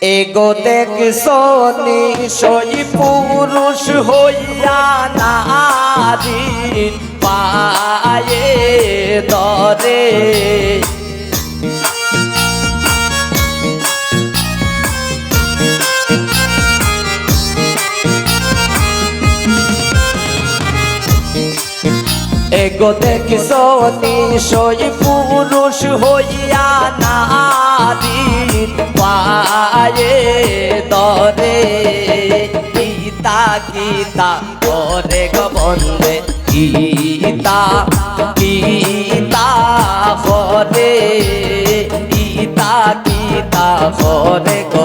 এগো দেখ সনি সই পুরুষ হইয়া নারীর পায়ে দরে এগো দেখ সনি সই পুরুষ হইয়া নারীর পায়ে দরে গীতা গীতা করে গো বন্দে গীতা গীতা করে। গীতা গীতা করে গো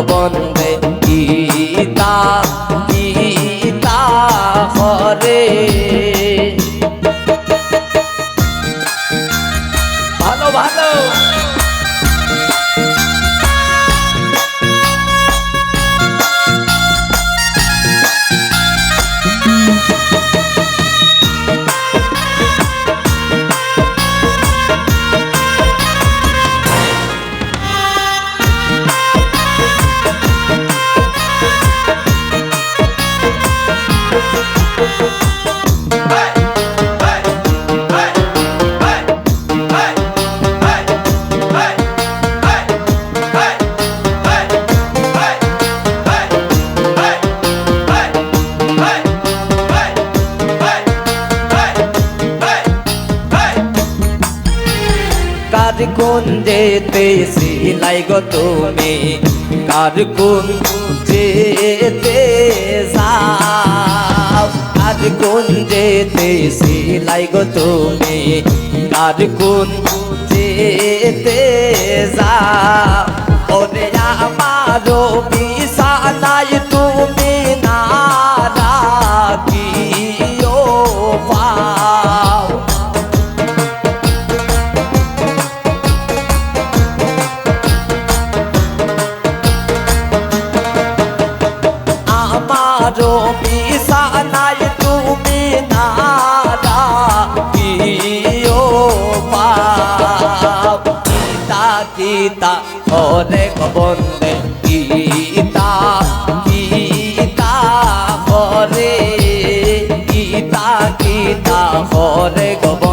কার কোন যেতে সিলাই গো তুমি? কার কোন যেতে যাও? কার কোন যেতে সিলাই গো তুমি? কার কোন যেতে যাও? ওরে আমারও গীতা অনেক বন্দে গীতা গীতা হরে গীতা গীতা হরে বন্দে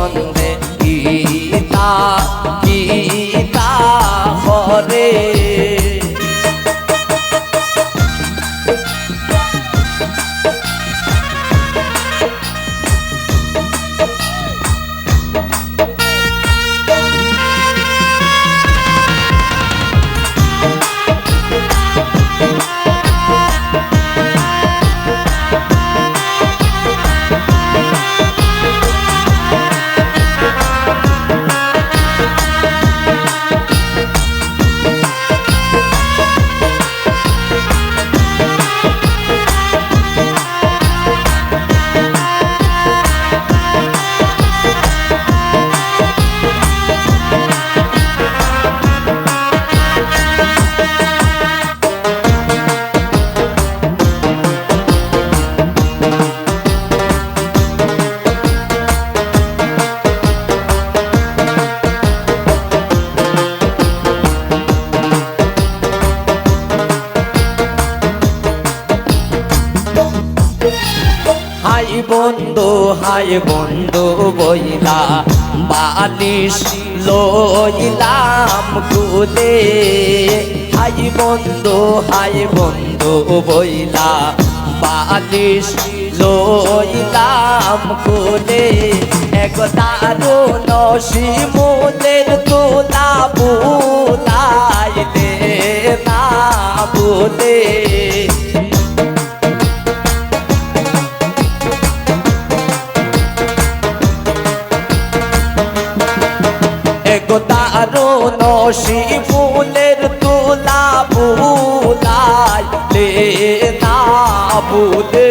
হাই বন্ধু হাই বন্ধু বইলা, বালিশ লইলাম কুলে হাই বন্ধু হাই বন্ধু বইলা, বালিশ লইলাম কুলে এক দারুণ শিমুলের তোলা বুলাইলে না বুলে। একতারুণ শিবুলের তুলা বুলাই লে না বুলে।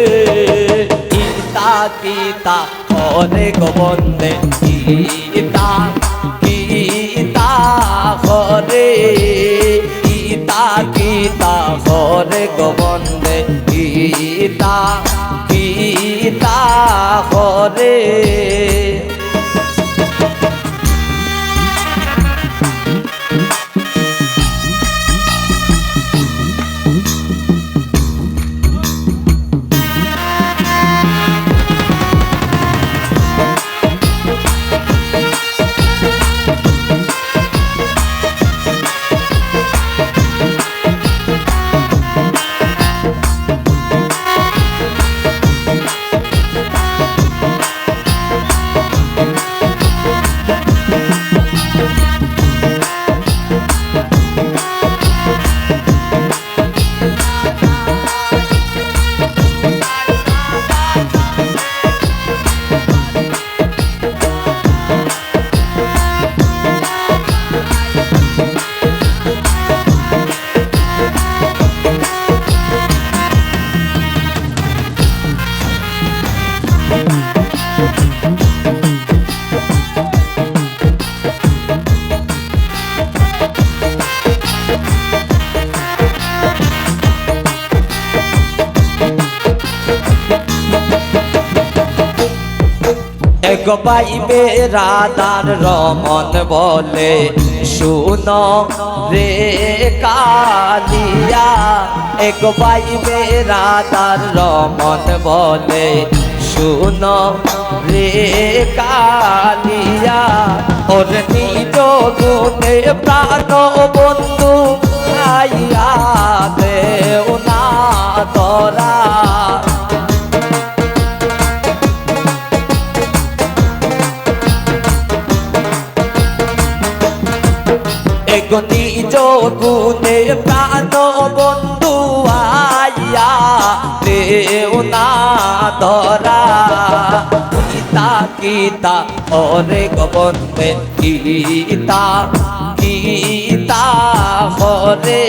গীতা গীতা করে গোবন্দে গীতা গীতা করে গীতা গীতা করে গোবন্দে গীতা গীতা করে এক পাইবে রাধার রমন বলে, শুন রে কালিয়া এক পাইবে রাধার রমন বলে, শুন রে কালিয়া, ওর নিজ গুণে প্রাণ বন্ধু, আইয়া দেও না তরা এগনি যোগুনে প্রাণ বন্ধু আইয়া না ধরা। গীতা গীতা ওরে গোবন্দে গীতা গীতা, হরে।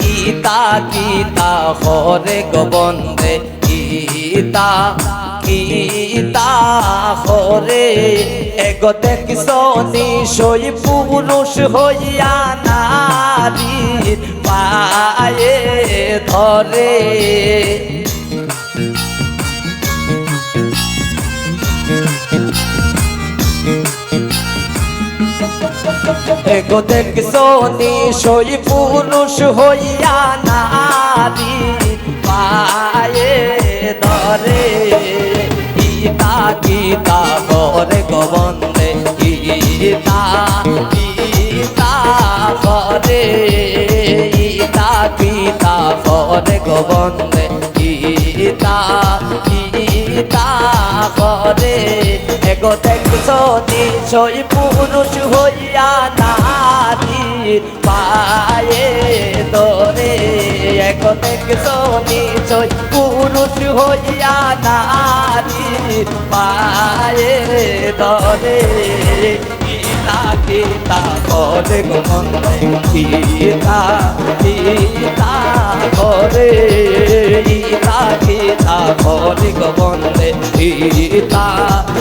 গীতা গীতা, হরে গোবন্দে গীতা গীতা, হরে। এগ দেখিস নিশই পুরুষ হইয়া নারী পায়ে ধরে। এগো দেখিস নিশই পুরুষ হইয়া নারী পায়ে ধরে। গীতা করে গোবন্দে গীতা গীতা করে। গীতা গীতা করে গোবন্দে গীতা গীতা করে। এগো দেখছ নিশ্চয় পুরুষ হইয়া নারী পায়ে ধরে। এগো দেখছ নিশ্চয় পুরুষ হইয়া নারী, পায়ে ধরে। গীতা করে গীতা গীতা করে গীতা গীতা করে গোবন্দে গীতা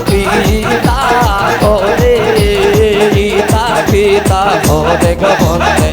গীতা করে গীতা গীতা করে গোবন্দে